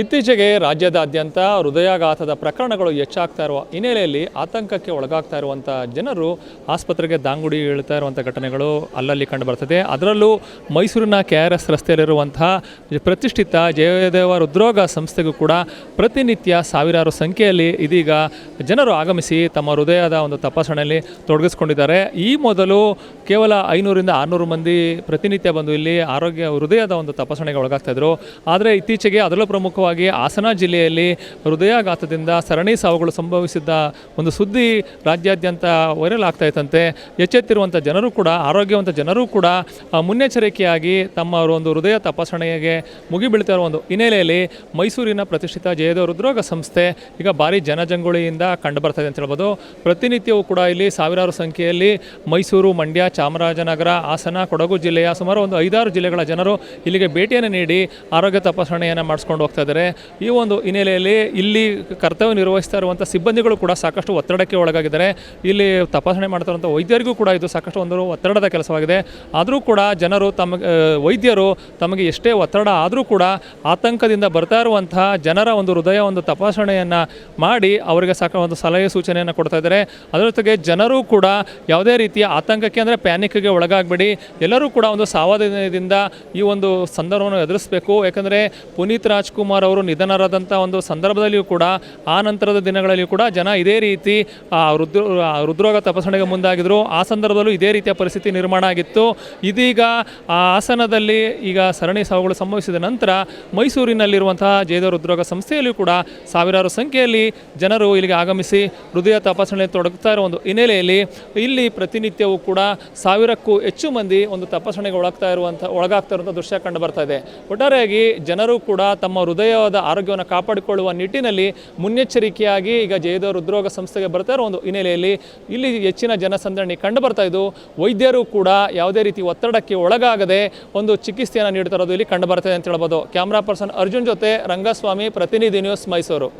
ಇತ್ತೀಚೆಗೆ ರಾಜ್ಯದಾದ್ಯಂತ ಹೃದಯಾಘಾತದ ಪ್ರಕರಣಗಳು ಹೆಚ್ಚಾಗ್ತಾ ಇರುವ ಹಿನ್ನೆಲೆಯಲ್ಲಿ ಆತಂಕಕ್ಕೆ ಒಳಗಾಗ್ತಾ ಇರುವಂಥ ಜನರು ಆಸ್ಪತ್ರೆಗೆ ದಾಂಗುಡಿ ಹೇಳ್ತಾ ಇರುವಂಥ ಘಟನೆಗಳು ಅಲ್ಲಲ್ಲಿ ಕಂಡು ಬರ್ತದೆ. ಅದರಲ್ಲೂ ಮೈಸೂರಿನ ಕೆ ಆರ್ ಎಸ್ ರಸ್ತೆಯಲ್ಲಿರುವಂತಹ ಪ್ರತಿಷ್ಠಿತ ಜಯದೇವ ಹೃದ್ರೋಗ ಸಂಸ್ಥೆಗೂ ಕೂಡ ಪ್ರತಿನಿತ್ಯ ಸಾವಿರಾರು ಸಂಖ್ಯೆಯಲ್ಲಿ ಇದೀಗ ಜನರು ಆಗಮಿಸಿ ತಮ್ಮ ಹೃದಯದ ಒಂದು ತಪಾಸಣೆಯಲ್ಲಿ ತೊಡಗಿಸ್ಕೊಂಡಿದ್ದಾರೆ. ಈ ಮೊದಲು ಕೇವಲ ಐನೂರಿಂದ ಆರುನೂರು ಮಂದಿ ಪ್ರತಿನಿತ್ಯ ಬಂದು ಇಲ್ಲಿ ಆರೋಗ್ಯ, ಹೃದಯದ ಒಂದು ತಪಾಸಣೆಗೆ ಒಳಗಾಗ್ತಾ ಇದ್ರು. ಆದರೆ ಇತ್ತೀಚೆಗೆ ಅದರಲ್ಲೂ ಪ್ರಮುಖವಾಗಿ ಹಾಸನ ಜಿಲ್ಲೆಯಲ್ಲಿ ಹೃದಯಾಘಾತದಿಂದ ಸರಣಿ ಸಾವುಗಳು ಸಂಭವಿಸಿದ್ದ ಒಂದು ಸುದ್ದಿ ರಾಜ್ಯಾದ್ಯಂತ ವೈರಲ್ ಆಗ್ತಾ ಇತ್ತಂತೆ. ಎಚ್ಚೆತ್ತಿರುವಂಥ ಜನರು ಕೂಡ, ಆರೋಗ್ಯವಂತ ಜನರು ಕೂಡ ಮುನ್ನೆಚ್ಚರಿಕೆಯಾಗಿ ತಮ್ಮ ಒಂದು ಹೃದಯ ತಪಾಸಣೆಗೆ ಮುಗಿಬೀಳ್ತಾ ಇರುವ ಒಂದು ಹಿನ್ನೆಲೆಯಲ್ಲಿ ಮೈಸೂರಿನ ಪ್ರತಿಷ್ಠಿತ ಜಯದೇವ ಹೃದ್ರೋಗ ಸಂಸ್ಥೆ ಈಗ ಭಾರಿ ಜನಜಂಗುಳಿಯಿಂದ ಕಂಡು ಅಂತ ಹೇಳ್ಬೋದು. ಪ್ರತಿನಿತ್ಯವೂ ಕೂಡ ಇಲ್ಲಿ ಸಾವಿರಾರು ಸಂಖ್ಯೆಯಲ್ಲಿ ಮೈಸೂರು, ಮಂಡ್ಯ, ಚಾಮರಾಜನಗರ, ಹಾಸನ, ಕೊಡಗು ಜಿಲ್ಲೆಯ ಸುಮಾರು ಒಂದು ಐದಾರು ಜಿಲ್ಲೆಗಳ ಜನರು ಇಲ್ಲಿಗೆ ಭೇಟಿಯನ್ನು ನೀಡಿ ಆರೋಗ್ಯ ತಪಾಸಣೆಯನ್ನು ಮಾಡಿಸ್ಕೊಂಡು ಹೋಗ್ತಾ ಈ ಒಂದು ಹಿನ್ನೆಲೆಯಲ್ಲಿ ಇಲ್ಲಿ ಕರ್ತವ್ಯ ನಿರ್ವಹಿಸ್ತಾ ಇರುವಂಥ ಸಿಬ್ಬಂದಿಗಳು ಕೂಡ ಸಾಕಷ್ಟು ಒತ್ತಡಕ್ಕೆ ಒಳಗಾಗಿದ್ದಾರೆ. ಇಲ್ಲಿ ತಪಾಸಣೆ ಮಾಡ್ತಾರಂಥ ವೈದ್ಯರಿಗೂ ಕೂಡ ಇದು ಸಾಕಷ್ಟು ಒಂದು ಒತ್ತಡದ ಕೆಲಸವಾಗಿದೆ. ಆದರೂ ಕೂಡ ಜನರು ತಮ್ಮ ವೈದ್ಯರು ತಮಗೆ ಎಷ್ಟೇ ಒತ್ತಡ ಆದರೂ ಕೂಡ ಆತಂಕದಿಂದ ಬರ್ತಾ ಇರುವಂಥ ಜನರ ಒಂದು ಹೃದಯ ಒಂದು ತಪಾಸಣೆಯನ್ನು ಮಾಡಿ ಅವರಿಗೆ ಸಾಕ ಒಂದು ಸಲಹೆ ಸೂಚನೆಯನ್ನು ಕೊಡ್ತಾ ಇದ್ದಾರೆ. ಅದರ ಜೊತೆಗೆ ಜನರು ಕೂಡ ಯಾವುದೇ ರೀತಿಯ ಆತಂಕಕ್ಕೆ ಅಂದರೆ ಪ್ಯಾನಿಕ್ಗೆ ಒಳಗಾಗಬೇಡಿ. ಎಲ್ಲರೂ ಕೂಡ ಒಂದು ಸಾವಧಾನದಿಂದ ಈ ಒಂದು ಸಂದರ್ಭವನ್ನು ಎದುರಿಸಬೇಕು. ಯಾಕಂದರೆ ಪುನೀತ್ ರಾಜ್ಕುಮಾರ್ ಅವರು ನಿಧನರಾದಂಥ ಒಂದು ಸಂದರ್ಭದಲ್ಲಿಯೂ ಕೂಡ, ಆ ನಂತರದ ದಿನಗಳಲ್ಲಿಯೂ ಕೂಡ ಜನ ಇದೇ ರೀತಿ ಹೃದ್ರೋಗ ತಪಾಸಣೆಗೆ ಮುಂದಾಗಿದ್ರು. ಆ ಸಂದರ್ಭದಲ್ಲೂ ಇದೇ ರೀತಿಯ ಪರಿಸ್ಥಿತಿ ನಿರ್ಮಾಣ ಆಗಿತ್ತು. ಇದೀಗ ಆ ಹಾಸನದಲ್ಲಿ ಈಗ ಸರಣಿ ಸಾವುಗಳು ಸಂಭವಿಸಿದ ನಂತರ ಮೈಸೂರಿನಲ್ಲಿರುವಂತಹ ಜಯದೇವ ಹೃದ್ರೋಗ ಸಂಸ್ಥೆಯಲ್ಲಿಯೂ ಕೂಡ ಸಾವಿರಾರು ಸಂಖ್ಯೆಯಲ್ಲಿ ಜನರು ಇಲ್ಲಿಗೆ ಆಗಮಿಸಿ ಹೃದಯ ತಪಾಸಣೆ ತೊಡಗುತ್ತಾ ಇರುವ ಒಂದು ಹಿನ್ನೆಲೆಯಲ್ಲಿ ಇಲ್ಲಿ ಪ್ರತಿನಿತ್ಯವೂ ಕೂಡ ಸಾವಿರಕ್ಕೂ ಹೆಚ್ಚು ಮಂದಿ ಒಂದು ತಪಾಸಣೆಗೆ ಒಳಗ್ತಾ ಇರುವಂಥ, ಒಳಗಾಗ್ತಾ ಇರುವಂಥ ದೃಶ್ಯ ಕಂಡು ಬರ್ತಾ ಇದೆ. ಒಟ್ಟಾರೆಯಾಗಿ ಜನರು ಕೂಡ ತಮ್ಮ ಹೃದಯದ ಆರೋಗ್ಯವನ್ನು ಕಾಪಾಡಿಕೊಳ್ಳುವ ನಿಟ್ಟಿನಲ್ಲಿ ಮುನ್ನೆಚ್ಚರಿಕೆಯಾಗಿ ಈಗ ಜಯದೇವ ಹೃದ್ರೋಗ ಸಂಸ್ಥೆಗೆ ಬರ್ತಾ ಇರೋ ಒಂದು ಹಿನ್ನೆಲೆಯಲ್ಲಿ ಇಲ್ಲಿ ಹೆಚ್ಚಿನ ಜನಸಂದಣಿ ಕಂಡು ಬರ್ತಾ ಇದ್ದು, ವೈದ್ಯರು ಕೂಡ ಯಾವುದೇ ರೀತಿ ಒತ್ತಡಕ್ಕೆ ಒಳಗಾಗದೆ ಒಂದು ಚಿಕಿತ್ಸೆಯನ್ನು ನೀಡ್ತಾ ಇರೋದು ಇಲ್ಲಿ ಕಂಡು ಬರ್ತಾ ಇದೆ ಅಂತ ಹೇಳ್ಬೋದು. ಕ್ಯಾಮ್ರಾ ಪರ್ಸನ್ ಅರ್ಜುನ್ ಜೊತೆ ರಂಗಸ್ವಾಮಿ, ಪ್ರತಿನಿಧಿ ನ್ಯೂಸ್ ಮೈಸೂರು.